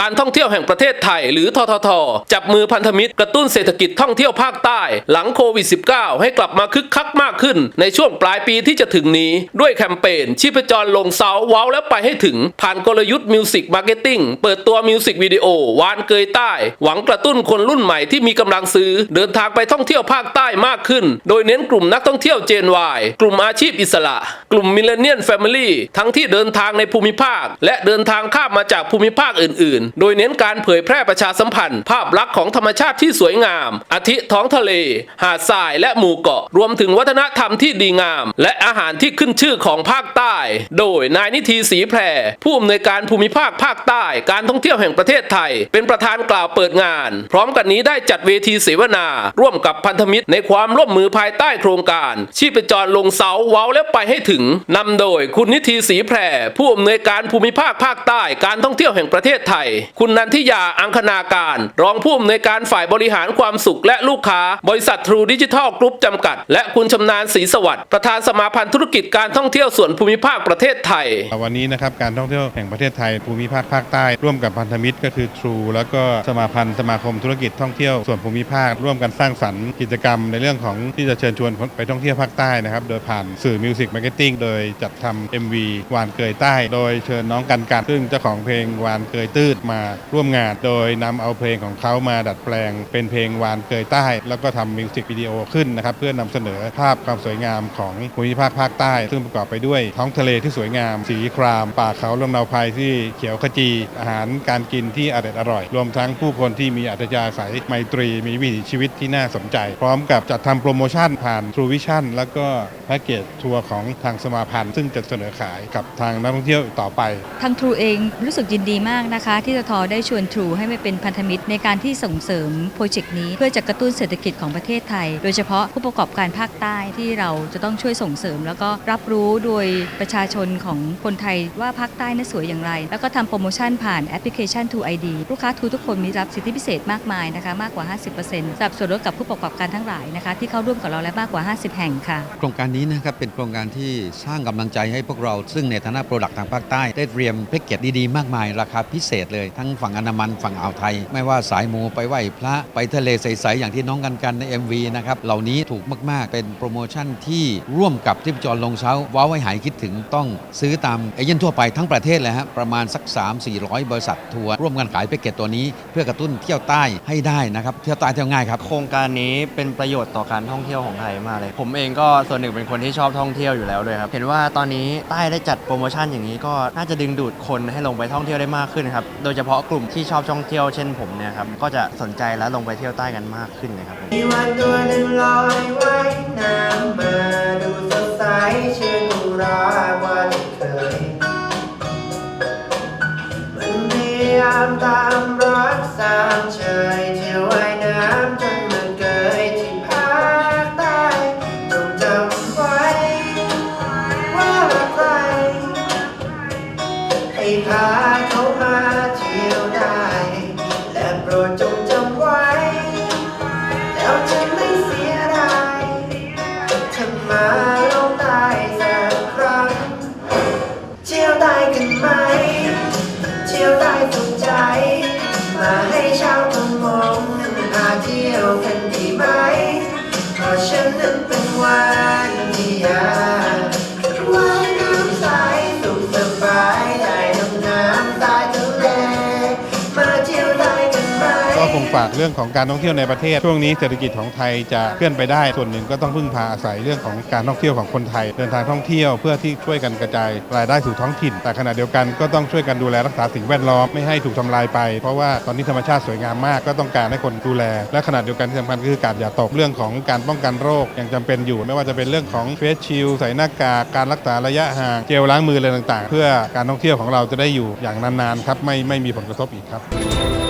การท่องเที่ยวแห่งประเทศไทย หรือททท จับมือพันธมิตรกระตุ้นเศรษฐกิจท่องเที่ยวภาคใต้ หลังโควิด -19 ให้กลับมาคึกคักมากขึ้น ในช่วงปลายปีที่จะถึงนี้ด้วยแคมเปญชีพจรลงเสาเว้าแล้วไปให้ถึง ผ่านกลยุทธ์มิวสิกมาร์เก็ตติ้งเปิดตัวมิวสิกวิดีโอวานเกยใต้ หวังกระตุ้นคนรุ่นใหม่ที่มีกำลังซื้อ เดินทางไปท่องเที่ยวภาคใต้มากขึ้น โดยเน้นกลุ่มนักท่องเที่ยวเจน Y กลุ่มอาชีพอิสระ กลุ่มมิเลเนียนแฟมิลี่ทั้งที่เดินทางในภูมิภาค และเดินทางข้ามมาจากภูมิภาคอื่นๆโดยเน้นการเผยแพร่ประชาสัมพันธ์ ภาพลักษณ์ของธรรมชาติที่สวยงาม อาทิท้องทะเล หาดทรายและหมู่เกาะ รวมถึงวัฒนธรรมที่ดีงาม และอาหารที่ขึ้นชื่อของภาคใต้ โดยนายนิธีศรีแพร ผู้อำนวยการภูมิภาคภาคใต้ การท่องเที่ยวแห่งประเทศไทย เป็นประธานกล่าวเปิดงาน พร้อมกันนี้ได้จัดเวทีเสวนา ร่วมกับพันธมิตร ในความร่วมมือภายใต้โครงการ ชีพจรลงเสาเว้าแล้วไปให้ถึงนำโดยคุณนิธีศรีแพร ผู้อำนวยการภูมิภาคภาคใต้การท่องเที่ยวแห่งประเทศไทยคุณนันทิยาอังคณาการ รองผู้อำนวยการฝ่ายบริหารความสุขและลูกค้า บริษัททรูดิจิทัลกรุ๊ปจำกัด และคุณชำนาญศรีสวัสดิ์ประธานสมาพันธ์ธุรกิจการท่องเที่ยวส่วนภูมิภาคประเทศไทย วันนี้นะครับการท่องเที่ยวแห่งประเทศไทยภูมิภาคภาคใต้ ร่วมกับพันธมิตรก็คือ True แล้วก็สมาพันธ์สมาคมธุรกิจท่องเที่ยวส่วนภูมิภาค ร่วมกันสร้างสรรค์กิจกรรม ในเรื่องของที่จะเชิญชวนไปท่องเที่ยวภาคใต้นะครับโดยผ่านสื่อมิวสิกมาร์เก็ตติ้งโดยจัดทำ MV วานเกยใต้ โดยเชิญน้องกันกันซึ่งเจ้าของเพลงวานเกยตืดมาร่วมงาน โดยนำเอาเพลงของเขามาดัดแปลง เป็นเพลงวานเกยใต้ แล้วก็ทำมิวสิกวิดีโอขึ้นนะครับเพื่อนำเสนอภาพความสวยงามของภูมิภาคภาคใต้ ซึ่งประกอบไปด้วยท้องทะเลที่สวยงาม สีคราม ป่าเขาลำเนาภัยที่เขียวขจี อาหารการกินที่อร่อยอร่อย รวมทั้งผู้คนที่มีอัธยาศัยไมตรี มีวิถีชีวิตที่น่าสนใจ พร้อมกับจัดทำโปรโมชั่นผ่าน True Vision แล้วก็แพ็กเกจทัวร์ของทางสมาพันธ์ ซึ่งจะเสนอขายกับทางนักท่องเที่ยวต่อไป ทาง True เองรู้สึกยินดีมากนะคะที่ททได้ชวน True ให้มาเป็นพันธมิตรในการที่ส่งเสริมโปรเจกต์นี้ เพื่อจะกระตุ้นเศรษฐกิจของประเทศไทย โดยเฉพาะผู้ประกอบการภาคใต้ที่เราจะต้องช่วยส่งเสริม แล้วก็รับรู้โดยประชาชนของคนไทยว่าภาคใต้นั้นสวยอย่างไร แล้วก็ทำโปรโมชั่นผ่านแอปพลิเคชัน True ID ลูกค้า True ทุกคนมีรับสิทธิพิเศษมากมายนะคะมากกว่า 50%สำหรับส่วนลดกับผู้ประกอบการทั้งหลายนะคะที่เข้าร่วมกับเราและมากกว่า 50 แห่งค่ะ โครงการนี้นะครับเป็นโครงการที่สร้างกำลังใจให้พวกเรา ซึ่งในฐานะโปรดักต์ทางภาคใต้ได้เตรียมแพ็กเกจดีๆมากมายราคาพิเศษเลยทั้งฝั่งอันดามันฝั่งอ่าวไทย ไม่ว่าสายมูไปไหว้พระไปทะเลใสๆอย่างที่น้องกันกันใน MV นะครับเหล่านี้ถูกมากๆ เป็นโปรโมชั่นที่ร่วมกับที่จรลงเช้า ว้าวให้หายคิดถึงต้องซื้อตามเอเย่นทั่วไปทั้งประเทศเลยฮะประมาณสัก 3-400 บริษัททัวร์ร่วมกันขายแพ็กเกจตัวนี้ เพื่อกระตุ้นเที่ยวใต้ให้ได้นะครับเที่ยวใต้เที่ยวง่ายครับโครงการนี้เป็นประโยชน์ต่อการท่องเที่ยวของไทยมากเลย ผมเองก็ส่วนหนึ่งเป็นคนที่ชอบท่องเที่ยวอยู่แล้วด้วยครับเห็นว่าตอนนี้ใต้ได้จัดโปรโมชั่นอย่างนี้ก็น่าจะดึงดูดคนให้ลงไปท่องเที่ยวได้มากขึ้นครับโดยยเฉพาะกลุ่มที่ชอบท่องเที่ยวเช่นผมเนี่ยครับก็จะสนใจและลงไปเที่ยวใต้กันมากขึ้นเลยครับมีวันตัวหนึ่งลอยว่ายน้ำมาดูสดใสชื่นอุราวันเคยมันพยายามตามรักสามเชยเที่ยวว่ายน้ำจนมันเกยที่ภาคใต้ต้องจำไว้ว่าใครให้พา ราะฉั คงฝากเรื่องของการท่องเที่ยวในประเทศ ช่วงนี้เศรษฐกิจของไทยจะเคลื่อนไปได้ ส่วนหนึ่งก็ต้องพึ่งพาอาศัยเรื่องของการท่องเที่ยวของคนไทย เดินทางท่องเที่ยวเพื่อที่ช่วยกันกระจายรายได้สู่ท้องถิ่น แต่ขณะเดียวกันก็ต้องช่วยกันดูแลรักษาสิ่งแวดล้อมไม่ให้ถูกทำลายไป เพราะว่าตอนนี้ธรรมชาติสวยงามมากก็ต้องการให้คนดูแล และขณะเดียวกันที่สำคัญคือการอย่าตกเรื่องของการป้องกันโรคยังจำเป็นอยู่ ไม่ว่าจะเป็นเรื่องของเฟสชิลใส่หน้ากากการรักษาระยะห่างเจลล้างมืออะไรต่าง ๆ เพื่อการท่องเที่ยวของเราจะได้อยู่อย่างนานๆครับไม่ไม่มีผลกระทบอีกครับ